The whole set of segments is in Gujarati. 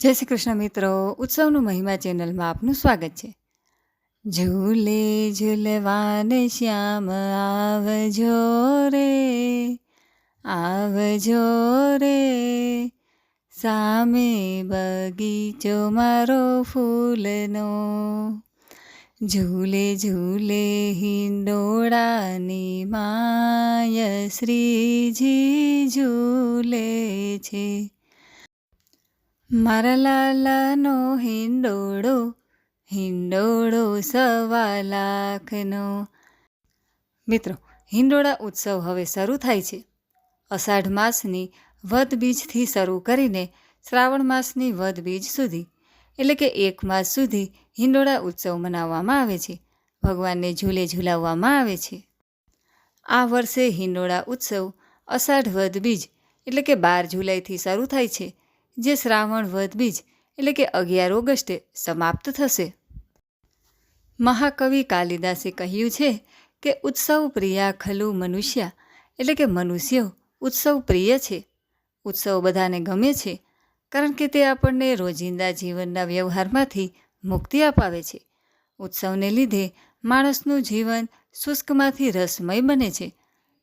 જય શ્રી કૃષ્ણ મિત્રો, ઉત્સવનું મહિમા ચેનલમાં આપનું સ્વાગત છે. ઝૂલે ઝૂલવાને શ્યામ આવજો રે આવજો રે. સામે બગીચો મારો ફૂલનો, ઝૂલે ઝૂલે હિંડોળાની માય શ્રીજી ઝૂલે છે. મારા લાલાનો હિંડોળો હિંડોળો સવા લાખનો. મિત્રો, હિંડોળા ઉત્સવ હવે શરૂ થાય છે. અષાઢ માસની વધબીજથી શરૂ કરીને શ્રાવણ માસની વધબીજ સુધી, એટલે કે એક માસ સુધી હિંડોળા ઉત્સવ મનાવવામાં આવે છે. ભગવાનને ઝૂલે ઝૂલાવવામાં આવે છે. આ વર્ષે હિંડોળા ઉત્સવ અષાઢ વધબીજ, એટલે કે બાર જુલાઈથી શરૂ થાય છે. જે શ્રાવણ વદ બીજ, એટલે કે અગિયાર ઓગસ્ટે સમાપ્ત થશે. મહાકવિ કાલિદાસે કહ્યું છે કે ઉત્સવ પ્રિયા ખલુ મનુષ્યા, એટલે કે મનુષ્યો, ઉત્સવ પ્રિય છે. ઉત્સવ બધાને ગમે છે, કારણ કે તે આપણને રોજિંદા જીવનના વ્યવહારમાંથી મુક્તિ અપાવે છે. ઉત્સવને લીધે માણસનું જીવન શુષ્કમાંથી રસમય બને છે.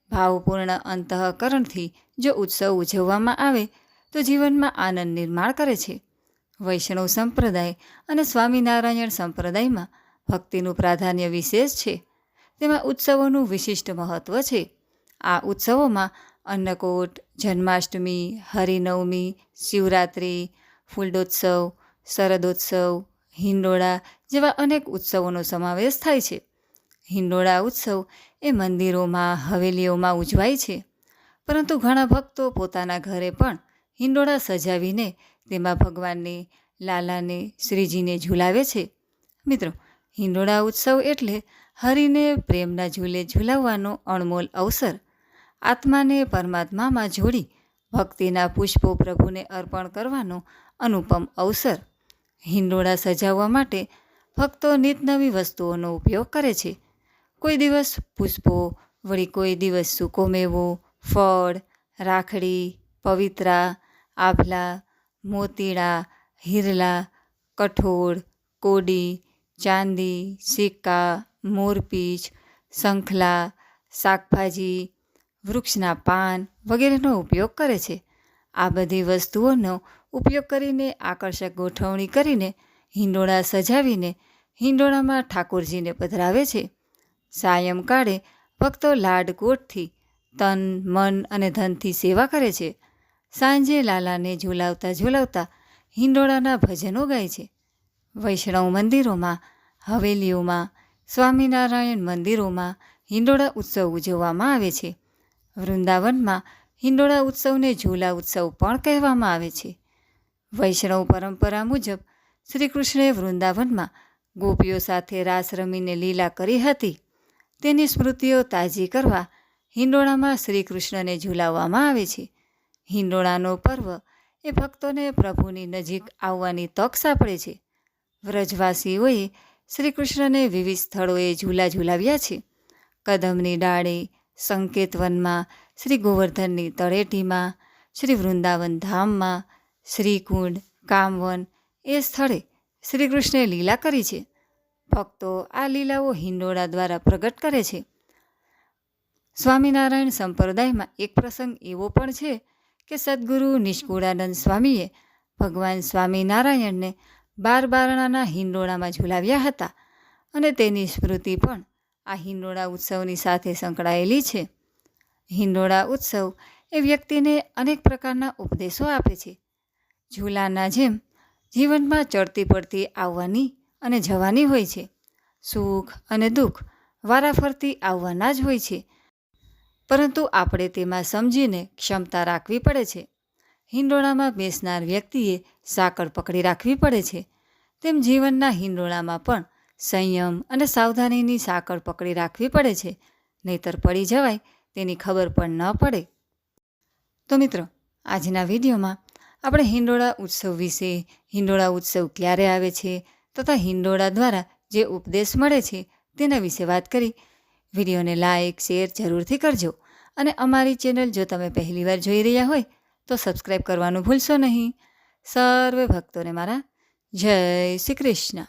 ભાવપૂર્ણ અંતઃકરણથી જો ઉત્સવ ઉજવવામાં આવે તો જીવનમાં આનંદ નિર્માણ કરે છે. વૈષ્ણવ સંપ્રદાય અને સ્વામિનારાયણ સંપ્રદાયમાં ભક્તિનું પ્રાધાન્ય વિશેષ છે. તેમાં ઉત્સવોનું વિશિષ્ટ મહત્ત્વ છે. આ ઉત્સવોમાં અન્નકોટ, જન્માષ્ટમી, હરિનવમી, શિવરાત્રિ ફૂલડોત્સવ શરદોત્સવ, હિંડોળા જેવા અનેક ઉત્સવોનો સમાવેશ થાય છે. હિંડોળા ઉત્સવ એ મંદિરોમાં, હવેલીઓમાં ઉજવાય છે. પરંતુ ઘણા ભક્તો પોતાના ઘરે પણ હિંડોળા સજાવીને તેમાં ભગવાનને, લાલાને, શ્રીજીને ઝૂલાવે છે. મિત્રો, હિંડોળા ઉત્સવ એટલે હરિને પ્રેમના ઝૂલે ઝૂલાવવાનો અણમોલ અવસર. આત્માને પરમાત્મામાં જોડી ભક્તિના પુષ્પો પ્રભુને અર્પણ કરવાનો અનુપમ અવસર. હિંડોળા સજાવવા માટે ભક્તો નિતનવી વસ્તુઓનો ઉપયોગ કરે છે. કોઈ દિવસ પુષ્પો, વળી કોઈ દિવસ સૂકો મેવો, ફળ, રાખડી, પવિત્રા આભલા મોતીડા, હિરલા, કઠોળ, કોડી, ચાંદી, સિક્કા, મોરપીચ શંખલા શાકભાજી, વૃક્ષના પાન વગેરેનો ઉપયોગ કરે છે. આ બધી વસ્તુઓનો ઉપયોગ કરીને આકર્ષક ગોઠવણી કરીને હિંડોળા સજાવીને હિંડોળામાં ઠાકોરજીને પધરાવે છે. સાયંકાળે ભક્તો લાડકોટથી તન, મન અને ધનથી સેવા કરે છે. સાંજે લાલાને ઝુલાવતા ઝુલાવતા હિંડોળાના ભજનો ગાય છે. વૈષ્ણવ મંદિરોમાં, હવેલીઓમાં, સ્વામિનારાયણ મંદિરોમાં હિંડોળા ઉત્સવ ઉજવવામાં આવે છે. વૃંદાવનમાં હિંડોળા ઉત્સવને ઝૂલા ઉત્સવ પણ કહેવામાં આવે છે. વૈષ્ણવ પરંપરા મુજબ શ્રીકૃષ્ણે વૃંદાવનમાં ગોપીઓ સાથે રાસ રમીને લીલા કરી હતી. તેની સ્મૃતિઓ તાજી કરવા હિંડોળામાં શ્રી કૃષ્ણને ઝૂલાવવામાં આવે છે. હિંડોળાનો પર્વ એ ભક્તોને પ્રભુની નજીક આવવાની તક સાંપડે છે. વ્રજવાસીઓએ શ્રી કૃષ્ણને વિવિધ સ્થળોએ ઝૂલા ઝૂલાવ્યા છે. કદમની ડાળે, સંકેતવનમાં શ્રી ગોવર્ધનની તળેટીમાં, શ્રી વૃંદાવન ધામમાં, શ્રીકુંડ, કામવન એ સ્થળે શ્રી કૃષ્ણે લીલા કરી છે. ભક્તો આ લીલાઓ હિંડોળા દ્વારા પ્રગટ કરે છે. સ્વામિનારાયણ સંપ્રદાયમાં એક પ્રસંગ એવો પણ છે કે સદગુરુ નિષ્કુળાનંદ સ્વામીએ ભગવાન સ્વામિનારાયણને બાર બારણાના હિંડોળામાં ઝુલાવ્યા હતા અને તેની સ્મૃતિ પણ આ હિંડોળા ઉત્સવની સાથે સંકળાયેલી છે. હિંડોળા ઉત્સવ એ વ્યક્તિને અનેક પ્રકારના ઉપદેશો આપે છે. ઝૂલાના જેમ જીવનમાં ચડતી પડતી આવવાની અને જવાની હોય છે. સુખ અને દુઃખ વારાફરતી આવવાના જ હોય છે. પરંતુ આપણે તેમાં સમજીને ક્ષમતા રાખવી પડે છે. હિંડોળામાં બેસનાર વ્યક્તિએ સાંકળ પકડી રાખવી પડે છે. તેમ જીવનના હિંડોળામાં પણ સંયમ અને સાવધાનીની સાંકળ પકડી રાખવી પડે છે. નહીતર પડી જવાય તેની ખબર પણ ન પડે. તો મિત્રો, આજના વિડીયોમાં આપણે હિંડોળા ઉત્સવ વિશે, હિંડોળા ઉત્સવ ક્યારે આવે છે, તથા હિંડોળા દ્વારા જે ઉપદેશ મળે છે, તેના વિશે વાત કરી વિડીયોને લાઇક શેર જરૂરથી કરજો. અને અમારી ચેનલ જો તમે પહેલીવાર જોઈ રહ્યા હોય, તો સબસ્ક્રાઈબ કરવાનું ભૂલશો નહીં. સર્વે ભક્તોને મારા જય શ્રી કૃષ્ણ.